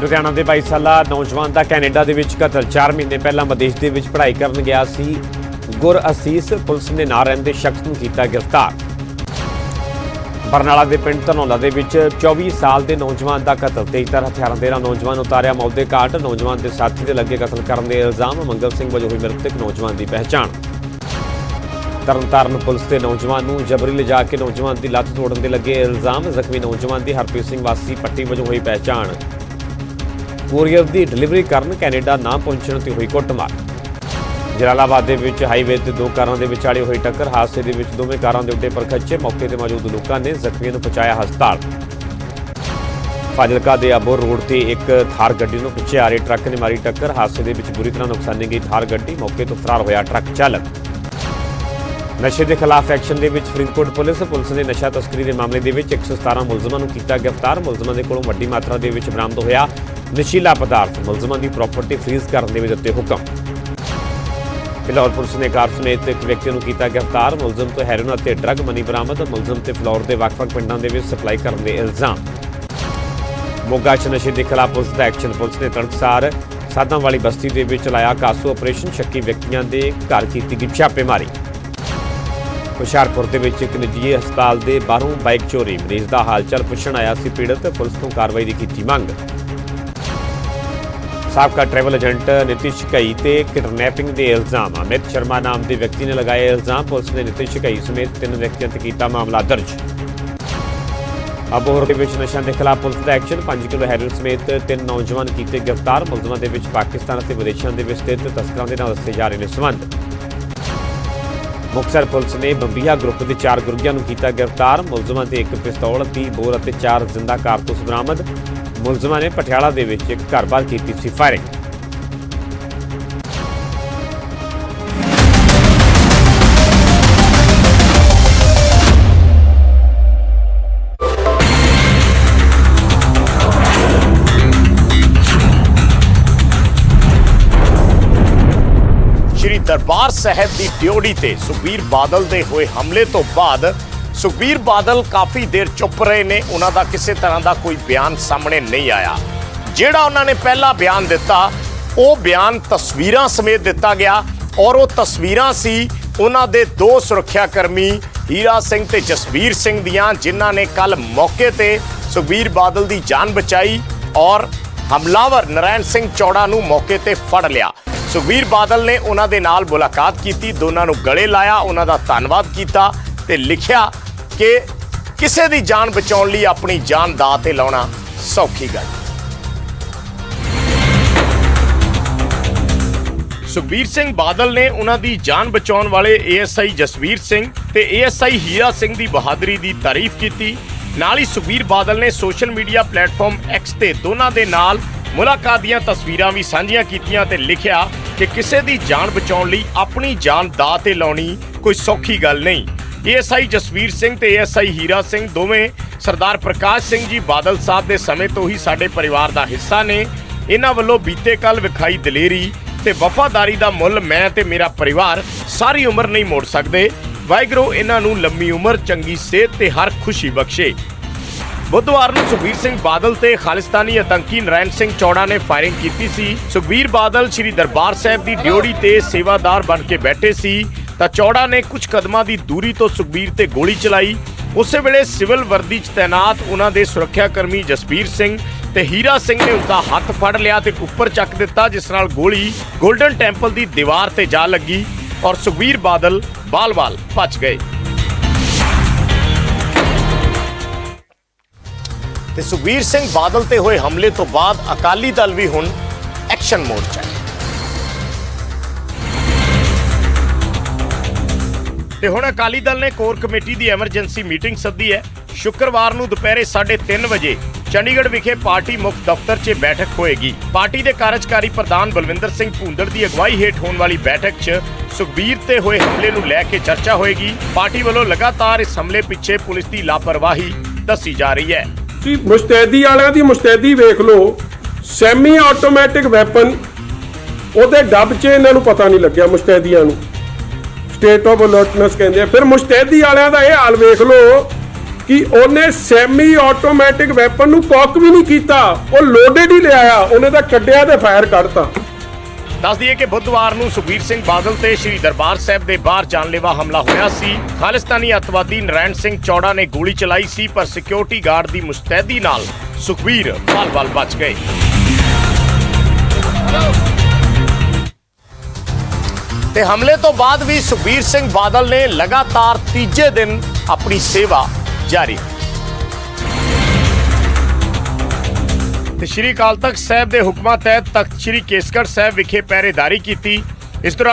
ਲੁਧਿਆਣਾ ਦੇ 22 ਸਾਲਾ ਨੌਜਵਾਨ ਦਾ ਕੈਨੇਡਾ ਦੇ ਵਿੱਚ ਕਤਲ। 4 ਮਹੀਨੇ ਪਹਿਲਾਂ ਵਿਦੇਸ਼ ਦੇ ਵਿੱਚ ਪੜ੍ਹਾਈ ਕਰਨ ਗਿਆ ਸੀ। ਗੁਰ ਅਸੀਸ ਪੁਲਿਸ ਨੇ ਨਾ ਰਹਿੰਦੇ ਸ਼ਖਸ ਨੂੰ ਕੀਤਾ ਗ੍ਰਿਫਤਾਰ। ਬਰਨਾਲਾ ਦੇ ਪਿੰਡ ਧਨੌਲਾ ਦੇ ਵਿੱਚ 24 ਸਾਲ ਦੇ ਨੌਜਵਾਨ ਦਾ ਕਤਲ। ਤੇਜ਼ਧਾਰ ਹਥਿਆਰਾਂ ਦੇ ਨਾਲ ਨੌਜਵਾਨ ਉਤਾਰਿਆ ਮੌਤ ਦੇ ਘਾਟ। ਨੌਜਵਾਨ ਦੇ ਸਾਥੀ ਦੇ ਲੱਗੇ ਕਤਲ ਕਰਨ ਦੇ ਇਲਜ਼ਾਮ। ਮੰਗਲ ਸਿੰਘ ਵਜੋਂ ਹੋਈ ਮ੍ਰਿਤਕ ਨੌਜਵਾਨ ਦੀ ਪਹਿਚਾਣ। ਤਰਨਤਾਰਨ ਪੁਲਿਸ ਦੇ ਨੌਜਵਾਨ ਨੂੰ ਜਬਰੀ ਲਿਜਾ ਕੇ ਨੌਜਵਾਨ ਦੀ ਲੱਤ ਤੋੜਨ ਦੇ ਲੱਗੇ ਇਲਜ਼ਾਮ। ਜ਼ਖਮੀ ਨੌਜਵਾਨ ਦੀ ਹਰਪ੍ਰੀਤ ਸਿੰਘ ਵਾਸੀ ਪੱਟੀ ਵਜੋਂ ਹੋਈ ਪਹਿਚਾਣ। ਕੋਰੀਅਰ ਦੀ ਡਿਲੀਵਰੀ ਕਰਨ ਕੈਨੇਡਾ ਨਾ ਪਹੁੰਚਣ ਤੇ ਹੋਈ ਕੁੱਟਮਾਰ। ਜਲਾਲਾਬਾਦ ਦੇ ਵਿੱਚ ਹਾਈਵੇ ਤੇ ਦੋ ਕਾਰਾਂ ਦੇ ਵਿਚਾਲੇ ਹੋਈ ਟੱਕਰ। ਹਾਦਸੇ ਦੇ ਵਿੱਚ ਦੋਵੇਂ ਕਾਰਾਂ ਦੇ ਉੱਤੇ ਪਰਖੱਚੇ ਮੌਕੇ ਤੇ ਮੌਜੂਦ ਲੋਕਾਂ ਨੇ ਜ਼ਖਮੀਆਂ ਨੂੰ ਪਹੁੰਚਾਇਆ ਹਸਪਤਾਲ। ਫਾਜ਼ਿਲਕਾ ਦੇ ਅਬੋਰ ਰੋਡ ਤੇ ਇੱਕ ਥਾਰ ਗੱਡੀ ਨੂੰ ਪਿੱਛੇ ਆ ਰਹੇ ਟਰੱਕ ਨੇ ਮਾਰੀ ਟੱਕਰ। ਹਾਦਸੇ ਦੇ ਵਿੱਚ ਬੁਰੀ ਤਰ੍ਹਾਂ ਨੁਕਸਾਨੀ ਗਈ ਥਾਰ ਗੱਡੀ। ਮੌਕੇ ਤੋਂ ਫਰਾਰ ਹੋਇਆ ਟਰੱਕ ਚਾਲਕ। ਨਸ਼ੇ ਦੇ ਖਿਲਾਫ ਐਕਸ਼ਨ ਦੇ ਵਿੱਚ ਫਰੀਦਕੋਟ ਪੁਲਿਸ ਪੁਲਿਸ ਨੇ ਨਸ਼ਾ ਤਸਕਰੀ ਦੇ ਮਾਮਲੇ ਦੇ ਵਿੱਚ 117 ਮੁਲਜ਼ਮਾਂ ਨੂੰ ਕੀਤਾ ਗ੍ਰਿਫਤਾਰ। ਮੁਲਜ਼ਮਾਂ ਦੇ ਕੋਲੋਂ ਵੱਡੀ ਮਾਤਰਾ ਦੇ ਵਿੱਚ ਬਰਾਮਦ ਹੋਇਆ। ਨਸ਼ੀਲਾ ਪਦਾਰਥ ਮੁਲਜ਼ਮਾਂ ਦੀ ਪ੍ਰਾਪਰਟੀ ਫ੍ਰੀਜ਼ ਕਰਨ ਦੇ ਵੀ ਦਿੱਤੇ ਹੁਕਮ। ਫਿਲੌਰ ਪੁਲਿਸ ਨੇ ਕਾਰ ਸਮੇਤ ਇੱਕ ਵਿਅਕਤੀ ਨੂੰ ਕੀਤਾ ਗ੍ਰਿਫਤਾਰ। ਮੁਲਜ਼ਮ ਤੋਂ ਹੈਰੋਨ ਅਤੇ ਡਰੱਗ ਮਨੀ ਬਰਾਮਦ। ਮੁਲਜ਼ਮ ਤੇ ਫਿਲੌਰ ਦੇ ਵੱਖ-ਵੱਖ ਪਿੰਡਾਂ ਦੇ ਵਿੱਚ ਸਪਲਾਈ ਕਰਨ ਦੇ ਇਲਜ਼ਾਮ। ਮੋਗਾ 'ਚ ਨਸ਼ੇ ਦੇ ਖਿਲਾਫ ਪੁਲਿਸ ਦਾ ਐਕਸ਼ਨ। ਪੁਲਿਸ ਨੇ ਤੜਕਸਾਰ ਸਾਧਾਂ ਵਾਲੀ ਬਸਤੀ ਦੇ ਵਿੱਚ ਚਲਾਇਆ ਕਾਸੂ ਆਪਰੇਸ਼ਨ। ਸ਼ੱਕੀ ਵਿਅਕਤੀਆਂ ਦੇ ਘਰ ਕੀਤੀ ਗਈ ਛਾਪੇਮਾਰੀ। ਹੁਸ਼ਿਆਰਪੁਰ ਦੇ ਵਿੱਚ ਇੱਕ ਨਿੱਜੀ ਹਸਪਤਾਲ ਦੇ ਬਾਹਰੋਂ ਬਾਈਕ ਚੋਰੀ। ਮਰੀਜ਼ ਦਾ ਹਾਲਚਲ ਪੁੱਛਣ ਆਇਆ ਸੀ ਪੀੜਤ। ਪੁਲਿਸ ਤੋਂ ਕਾਰਵਾਈ ਦੀ ਕੀਤੀ ਮੰਗ। ਸਾਬਕਾ ਟਰੈਵਲ ਏਜੰਟ ਨਿਤਿਸ਼ ਘਈ ਤੇ ਕਿਡਨੈਪਿੰਗ ਦੇ ਇਲਜ਼ਾਮ। ਅਮਿਤ ਸ਼ਰਮਾ ਨਾਮ ਦੇ ਵਿਅਕਤੀ ਨੇ ਲਗਾਏ ਇਲਜ਼ਾਮ। ਪੁਲਿਸ ਨੇ ਨਿਤਿਸ਼ ਘਈ ਸਮੇਤ ਤਿੰਨ ਵਿਅਕਤੀਆਂ ਤੇ ਕੀਤਾ ਮਾਮਲਾ ਦਰਜ। ਅਬੋਹਰ ਦੇ ਵਿੱਚ ਨਸ਼ਿਆਂ ਦੇ ਖਿਲਾਫ ਪੁਲਿਸ ਦਾ ਐਕਸ਼ਨ। 5 ਕਿਲੋ ਹੈਰੋਇਨ ਸਮੇਤ ਤਿੰਨ ਨੌਜਵਾਨ ਕੀਤੇ ਗ੍ਰਿਫਤਾਰ। ਮੁਲਜ਼ਮਾਂ ਦੇ ਵਿੱਚ ਪਾਕਿਸਤਾਨ ਅਤੇ ਵਿਦੇਸ਼ਾਂ ਦੇ ਵਿੱਚ ਸਥਿਤ ਤਸਕਰਾਂ ਦੇ ਨਾਲ ਦੱਸੇ ਜਾ ਰਹੇ ਨੇ ਸੰਬੰਧ। ਮੁਕਤਸਰ ਪੁਲਿਸ ਨੇ ਬੰਬੀਹਾ ਗਰੁੱਪ ਦੇ ਚਾਰ ਗੁਰਗਿਆਂ ਨੂੰ ਕੀਤਾ ਗ੍ਰਿਫਤਾਰ। ਮੁਲਜ਼ਮਾਂ ਤੇ ਇੱਕ ਪਿਸਤੌਲ 30 ਬੋਰ ਅਤੇ ਚਾਰ ਜ਼ਿੰਦਾ ਕਾਰਤੂਸ ਬਰਾਮਦ। ਮੁਲਜ਼ਮਾਂ ਨੇ ਪਟਿਆਲਾ ਦੇ ਵਿੱਚ ਇੱਕ ਘਰ ਬਾਹਰ ਕੀਤੀ ਸੀ ਫਾਇਰਿੰਗ। ਸ਼੍ਰੀ ਦਰਬਾਰ ਸਾਹਿਬ ਦੀ ਡਿਊਟੀ ਤੇ ਸੁਖਬੀਰ ਬਾਦਲ ਦੇ ਹੋਏ ਹਮਲੇ ਤੋਂ ਬਾਅਦ ਸੁਖਬੀਰ ਬਾਦਲ ਕਾਫੀ ਦੇਰ ਚੁੱਪ ਰਹੇ ਨੇ, ਉਹਨਾਂ ਦਾ ਕਿਸੇ ਤਰ੍ਹਾਂ ਦਾ ਕੋਈ ਬਿਆਨ ਸਾਹਮਣੇ ਨਹੀਂ ਆਇਆ। ਜਿਹੜਾ ਉਹਨਾਂ ਨੇ ਪਹਿਲਾ ਬਿਆਨ ਦਿੱਤਾ, ਉਹ ਬਿਆਨ ਤਸਵੀਰਾਂ ਸਮੇਤ ਦਿੱਤਾ ਗਿਆ ਔਰ ਉਹ ਤਸਵੀਰਾਂ ਸੀ ਉਹਨਾਂ ਦੇ ਦੋ ਸੁਰੱਖਿਆ ਕਰਮੀ ਹੀਰਾ ਸਿੰਘ ਤੇ ਜਸਵੀਰ ਸਿੰਘ ਦੀਆਂ, ਜਿਨ੍ਹਾਂ ਨੇ ਕੱਲ ਮੌਕੇ ਤੇ ਸੁਖਬੀਰ ਬਾਦਲ ਦੀ ਜਾਨ ਬਚਾਈ ਔਰ ਹਮਲਾਵਰ ਨਰੈਣ ਸਿੰਘ ਚੌੜਾ ਨੂੰ ਮੌਕੇ ਤੇ ਫੜ ਲਿਆ। ਸੁਖਬੀਰ ਬਾਦਲ ਨੇ ਉਹਨਾਂ ਦੇ ਨਾਲ ਮੁਲਾਕਾਤ ਕੀਤੀ, ਦੋਨਾਂ ਨੂੰ ਗਲੇ ਲਾਇਆ, ਉਹਨਾਂ ਦਾ ਧੰਨਵਾਦ ਕੀਤਾ ਤੇ ਲਿਖਿਆ ਕਿ ਕਿਸੇ ਦੀ ਜਾਨ ਬਚਾਉਣ ਲਈ ਆਪਣੀ ਜਾਨ ਦਾ ਤੇ ਲਾਉਣਾ ਸੌਖੀ ਗੱਲ। ਸੁਖਬੀਰ ਸਿੰਘ ਬਾਦਲ ਨੇ ਉਹਨਾਂ ਦੀ ਜਾਨ ਬਚਾਉਣ ਵਾਲੇ ਏਐਸਆਈ ਜਸਵੀਰ ਸਿੰਘ ਤੇ ਏਐਸਆਈ ਹੀਰਾ ਸਿੰਘ ਦੀ ਬਹਾਦਰੀ ਦੀ ਤਾਰੀਫ ਕੀਤੀ। ਨਾਲ ਹੀ ਸੁਖਬੀਰ ਬਾਦਲ ਨੇ ਸੋਸ਼ਲ ਮੀਡੀਆ ਪਲੇਟਫਾਰਮ ਐਕਸ ਤੇ ਦੋਨਾਂ ਦੇ ਨਾਲ ਮੁਲਾਕਾਤ ਦੀਆਂ ਤਸਵੀਰਾਂ ਵੀ ਸਾਂਝੀਆਂ ਕੀਤੀਆਂ ਤੇ ਲਿਖਿਆ ਕਿ ਕਿਸੇ ਦੀ ਜਾਨ ਬਚਾਉਣ ਲਈ ਆਪਣੀ ਜਾਨ ਦਾ ਤੇ ਲਾਉਣੀ ਕੋਈ ਸੌਖੀ ਗੱਲ ਨਹੀਂ। ਏਐਸਆਈ ਜਸਵੀਰ ਸਿੰਘ ਤੇ ਏਐਸਆਈ ਹੀਰਾ ਸਿੰਘ ਦੋਵੇਂ ਸਰਦਾਰ ਪ੍ਰਕਾਸ਼ ਸਿੰਘ ਜੀ ਬਾਦਲ ਸਾਹਿਬ ਦੇ ਸਮੇਂ ਤੋਂ ਹੀ ਸਾਡੇ ਪਰਿਵਾਰ ਦਾ ਹਿੱਸਾ ਨੇ। ਇਹਨਾਂ ਵੱਲੋਂ ਬੀਤੇ ਕੱਲ ਵਿਖਾਈ ਦਲੇਰੀ ਤੇ ਵਫਾਦਾਰੀ ਦਾ ਮੁੱਲ ਮੈਂ ਤੇ ਮੇਰਾ ਪਰਿਵਾਰ ਸਾਰੀ ਉਮਰ ਨਹੀਂ ਮੋੜ ਸਕਦੇ। ਵਾਹਿਗੁਰੂ ਇਹਨਾਂ ਨੂੰ ਲੰਮੀ ਉਮਰ, ਚੰਗੀ ਸਿਹਤ ਤੇ ਹਰ ਖੁਸ਼ੀ ਬਖਸ਼ੇ। ਬੁੱਧਵਾਰ ਨੂੰ ਸੁਖਬੀਰ ਸਿੰਘ ਬਾਦਲ ਤੇ ਖਾਲਿਸਤਾਨੀ ਆਤੰਕੀ ਨਰੈਣ ਸਿੰਘ ਚੌੜਾ ਨੇ ਫਾਇਰਿੰਗ ਕੀਤੀ ਸੀ। ਸੁਖਬੀਰ ਬਾਦਲ ਸ੍ਰੀ ਦਰਬਾਰ ਸਾਹਿਬ ਦੀ ਡਿਊਟੀ ਤੇ ਸੇਵਾਦਾਰ ਬਣ ਕੇ ਬੈਠੇ ਸੀ। ਤਾਂ ਚੌੜਾ ਨੇ ਕੁਝ ਕਦਮਾਂ ਦੀ ਦੂਰੀ ਤੋਂ ਸੁਖਬੀਰ ਤੇ ਗੋਲੀ ਚਲਾਈ। ਉਸੇ ਵੇਲੇ ਸਿਵਲ ਵਰਦੀ 'ਚ ਤਾਇਨਾਤ ਉਹਨਾਂ ਦੇ ਸੁਰੱਖਿਆ ਕਰਮੀ ਜਸਬੀਰ ਸਿੰਘ ਤੇ ਹੀਰਾ ਸਿੰਘ ਨੇ ਉਸਦਾ ਹੱਥ ਫੜ ਲਿਆ ਤੇ ਉੱਪਰ ਚੱਕ ਦਿੱਤਾ, ਜਿਸ ਨਾਲ ਗੋਲੀ 골ਡਨ ਟੈਂਪਲ ਦੀ ਦੀਵਾਰ ਤੇ ਜਾ ਲੱਗੀ ਔਰ ਸੁਖਬੀਰ ਬਾਦਲ ਬਾਲ-ਬਾਲ ਭੱਜ ਗਏ। ਤੇ ਸੁਖਬੀਰ ਸਿੰਘ ਬਾਦਲ ਤੇ ਹੋਏ ਹਮਲੇ ਤੋਂ ਬਾਅਦ ਅਕਾਲੀ ਦਲ ਵੀ ਹੁਣ ਐਕਸ਼ਨ ਮੋਡ 'ਚ ਹੈ। ਤੇ ਹੁਣ ਅਕਾਲੀ ਦਲ ਨੇ ਕੋਰ ਕਮੇਟੀ ਦੀ ਐਮਰਜੈਂਸੀ ਮੀਟਿੰਗ ਸੱਦੀ ਹੈ। ਸ਼ੁੱਕਰਵਾਰ ਨੂੰ ਦੁਪਹਿਰੇ 3:30 ਵਜੇ ਚੰਡੀਗੜ੍ਹ ਵਿਖੇ ਪਾਰਟੀ ਮੁੱਖ ਦਫ਼ਤਰ 'ਚ ਬੈਠਕ ਹੋਏਗੀ। ਪਾਰਟੀ ਦੇ ਕਾਰਜਕਾਰੀ ਪ੍ਰਧਾਨ ਬਲਵਿੰਦਰ ਸਿੰਘ ਭੂੰਦੜ ਦੀ ਅਗਵਾਈ ਹੇਠ ਹੋਣ ਵਾਲੀ ਬੈਠਕ 'ਚ ਸੁਖਬੀਰ ਤੇ ਹੋਏ ਹਮਲੇ ਨੂੰ ਲੈ ਕੇ ਚਰਚਾ ਹੋਏਗੀ। ਪਾਰਟੀ ਵੱਲੋਂ ਲਗਾਤਾਰ ਇਸ ਹਮਲੇ ਪਿੱਛੇ ਪੁਲਿਸ ਦੀ ਲਾਪਰਵਾਹੀ ਦੱਸੀ ਜਾ ਰਹੀ ਹੈ। ਤੁਸੀਂ ਮੁਸਤੈਦੀ ਵਾਲਿਆਂ ਦੀ ਮੁਸਤੈਦੀ ਵੇਖ ਲਓ। ਸੈਮੀ ਆਟੋਮੈਟਿਕ ਵੈਪਨ, ਉਹਦੇ ਡੱਬ 'ਚ ਇਹਨਾਂ ਨੂੰ ਪਤਾ ਨਹੀਂ ਲੱਗਿਆ ਮੁਸਤੈਦੀਆਂ ਨੂੰ। ਸਟੇਟ ਆਫ ਅਲਰਟਨੈਸ ਕਹਿੰਦੇ ਆ। ਫਿਰ ਮੁਸਤੈਦੀ ਵਾਲਿਆਂ ਦਾ ਇਹ ਹਾਲ ਵੇਖ ਲਓ ਕਿ ਉਹਨੇ ਸੈਮੀ ਆਟੋਮੈਟਿਕ ਵੈਪਨ ਨੂੰ ਕੌਕ ਵੀ ਨਹੀਂ ਕੀਤਾ। ਉਹ ਲੋਡਡ ਹੀ ਲਿਆਇਆ। ਉਹਨੇ ਤਾਂ ਕੱਢਿਆ ਤੇ ਫਾਇਰ ਕੱਢਤਾ। ਦੱਸ ਦਈਏ ਕਿ ਬੁੱਧਵਾਰ ਨੂੰ ਸੁਖਬੀਰ ਸਿੰਘ ਬਾਦਲ ਤੇ ਸ੍ਰੀ ਦਰਬਾਰ ਸਾਹਿਬ ਦੇ ਬਾਹਰ ਜਾਨਲੇਵਾ ਹਮਲਾ ਹੋਇਆ ਸੀ। ਖਾਲਿਸਤਾਨੀ ਅੱਤਵਾਦੀ ਨਰੈਣ ਸਿੰਘ ਚੌੜਾ ਨੇ ਗੋਲੀ ਚਲਾਈ ਸੀ, ਪਰ ਸਿਕਿਉਰਿਟੀ ਗਾਰਡ ਦੀ ਮੁਸਤੈਦੀ ਨਾਲ ਸੁਖਬੀਰ ਬਾਲ-ਬਾਲ ਬਚ ਗਏ। ਤੇ ਹਮਲੇ ਤੋਂ ਬਾਅਦ ਵੀ ਸੁਖਬੀਰ ਸਿੰਘ ਬਾਦਲ ਨੇ ਲਗਾਤਾਰ ਤੀਜੇ ਦਿਨ ਆਪਣੀ ਸੇਵਾ ਜਾਰੀ ਤੇ ਸ਼੍ਰੀ ਅਕਾਲ ਤਖਤ ਸਾਹਿਬ ਦੇ ਹੁਕਮਾਂ ਤਹਿਤ ਤਖਤ ਸ਼੍ਰੀ ਕੇਸਗੜ੍ਹ ਸਾਹਿਬ ਵਿਖੇ ਪਹਿਰੇਦਾਰੀ ਕੀਤੀ। ਇਸ ਦੌਰਾਨ